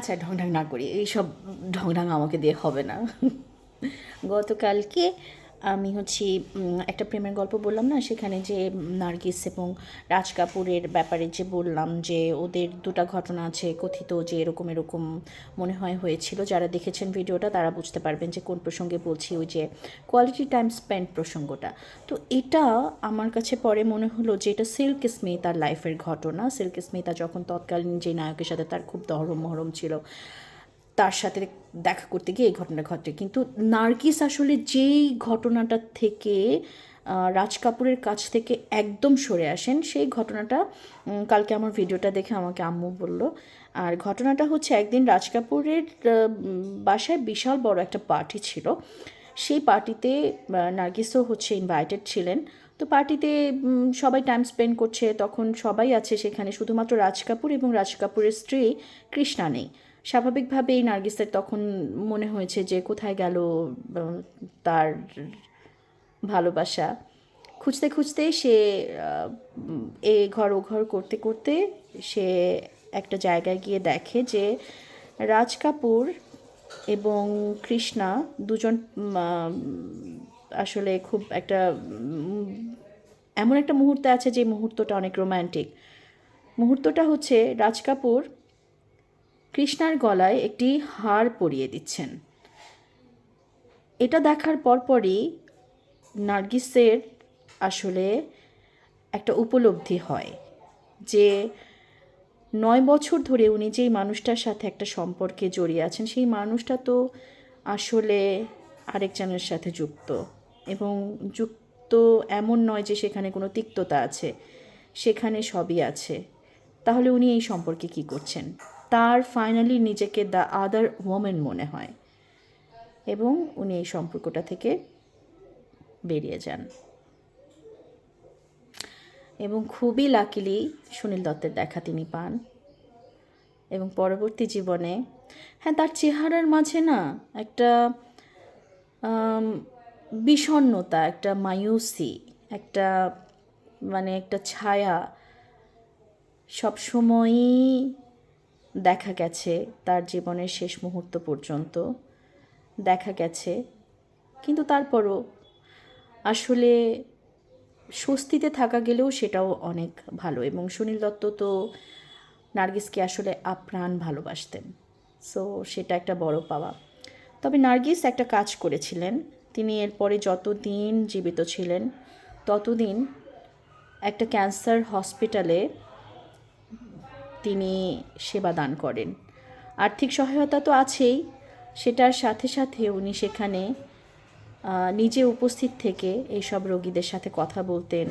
আচ্ছা ঢংঢাং না করি এইসব ঢংঢাং আমাকে দিয়ে হবে না। গতকালকে আমি হচ্ছি একটা প্রেমের গল্প বললাম না? সেখানে যে নার্গিস এবং রাজ কাপুরের ব্যাপারে যে বললাম যে ওদের দুটো ঘটনা আছে কথিত যে এরকম এরকম মনে হয় হয়েছিল। যারা দেখেছেন ভিডিওটা তারা বুঝতে পারবেন যে কোন প্রসঙ্গে বলছি ওই যে কোয়ালিটি টাইম স্পেন্ড প্রসঙ্গটা। তো এটা আমার কাছে পরে মনে হলো যে এটা সিল্ক স্মিতার লাইফের ঘটনা। সিল্ক স্মিতা যখন তৎকালীন যে নায়কের সাথে তার খুব দহরম মহরম ছিল তার সাথে দেখা করতে গিয়ে এই ঘটনা ঘটে। কিন্তু নার্গিস আসলে যেই ঘটনাটা থেকে রাজ কাপুরের কাছ থেকে একদম সরে আসেন, সেই ঘটনাটা কালকে আমার ভিডিওটা দেখে আমাকে আম্মু বলল। আর ঘটনাটা হচ্ছে একদিন রাজ কাপুরের বাসায় বিশাল বড় একটা পার্টি ছিল। সেই পার্টিতে নার্গিসও হচ্ছে ইনভাইটেড ছিলেন। তো পার্টিতে সবাই টাইম স্পেন্ড করছে, তখন সবাই আছে সেখানে। শুধুমাত্র রাজ কাপুর এবং রাজ কাপুরের স্ত্রী কৃষ্ণা নেই। স্বাভাবিকভাবেই নার্গিসের তখন মনে হয়েছে যে কোথায় গেল তার ভালোবাসা। খুঁজতে খুঁজতে সে এ ঘর ও ঘর করতে করতে সে একটা জায়গায় গিয়ে দেখে যে রাজ কাপুর এবং কৃষ্ণা দুজন আসলে খুব একটা এমন একটা মুহূর্তে আছে যে মুহূর্তটা অনেক রোম্যান্টিক মুহূর্তটা হচ্ছে রাজ কাপুর কৃষ্ণার গলায় একটি হার পরিয়ে দিচ্ছেন। এটা দেখার পরপরই নার্গিসের আসলে একটা উপলব্ধি হয় যে নয় বছর ধরে উনি যেই মানুষটার সাথে একটা সম্পর্কে জড়িয়ে আছেন, সেই মানুষটা তো আসলে আরেকজনের সাথে যুক্ত এবং যুক্ত এমন নয় যে সেখানে কোনো তিক্ততা আছে, সেখানে সবই আছে। তাহলে উনি এই সম্পর্কে কি করছেন? তার ফাইনালি নিজেকে দ্য আদার ওমেন মনে হয়। এবং উনি এই সম্পর্কটা থেকে বেরিয়ে যান। এবং খুবই লাকিলি সুনীল দত্তের দেখা তিনি পান। এবং পরবর্তী জীবনে হ্যাঁ তার চেহারার মাঝে না একটা আম, বিষণ্ণতা একটা মায়ুসি একটা মানে একটা ছায়া সবসময়ই দেখা গেছে তার জীবনের শেষ মুহূর্ত পর্যন্ত। দেখা গেছে, কিন্তু তারপরও আসলে স্বস্তিতে থাকা গেলেও সেটাও অনেক ভালো এবং সুনীল দত্ত তো নার্গিসকে আসলে আপ্রাণ ভালোবাসতেন। সো সেটা একটা বড় পাওয়া। তবে নার্গিস একটা কাজ করেছিলেন। তিনি এরপরে যতদিন জীবিত ছিলেন, ততদিন একটা ক্যান্সার হসপিটালে তিনি সেবা দান করেন। আর্থিক সহায়তা তো আছেই। সেটার সাথে সাথে উনি সেখানে নিজে উপস্থিত থেকে এইসব রোগীদের সাথে কথা বলতেন,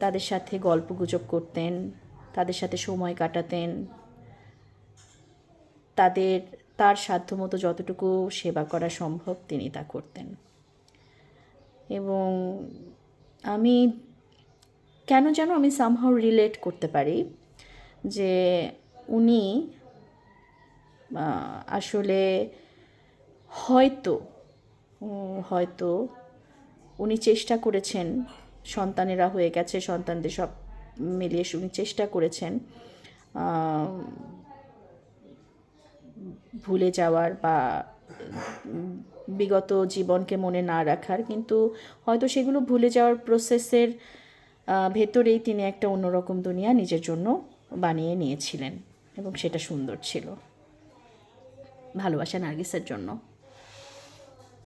তাদের সাথে গল্পগুজব করতেন, তাদের সাথে সময় কাটাতেন। তাদের, তার সাধ্যমতো যতটুকু সেবা করা সম্ভব তিনি তা করতেন। এবং আমি, কেন যেন আমি সামহাও রিলেট করতে পারি। যে উনি আসলে হয়তো হয়তো উনি চেষ্টা করেছেন, সন্তানেরা হয়ে গেছে, সন্তানদের সব মিলিয়ে উনি চেষ্টা করেছেন ভুলে যাওয়ার বা, বিগত জীবনকে মনে না রাখার, কিন্তু হয়তো সেগুলো ভুলে যাওয়ার প্রসেসের ভেতরেই তিনি একটা অন্যরকম দুনিয়া নিজের জন্য বানিয়ে নিয়েছিলেন এবং সেটা সুন্দর ছিল। ভালোবাসা নার্গিসের জন্য।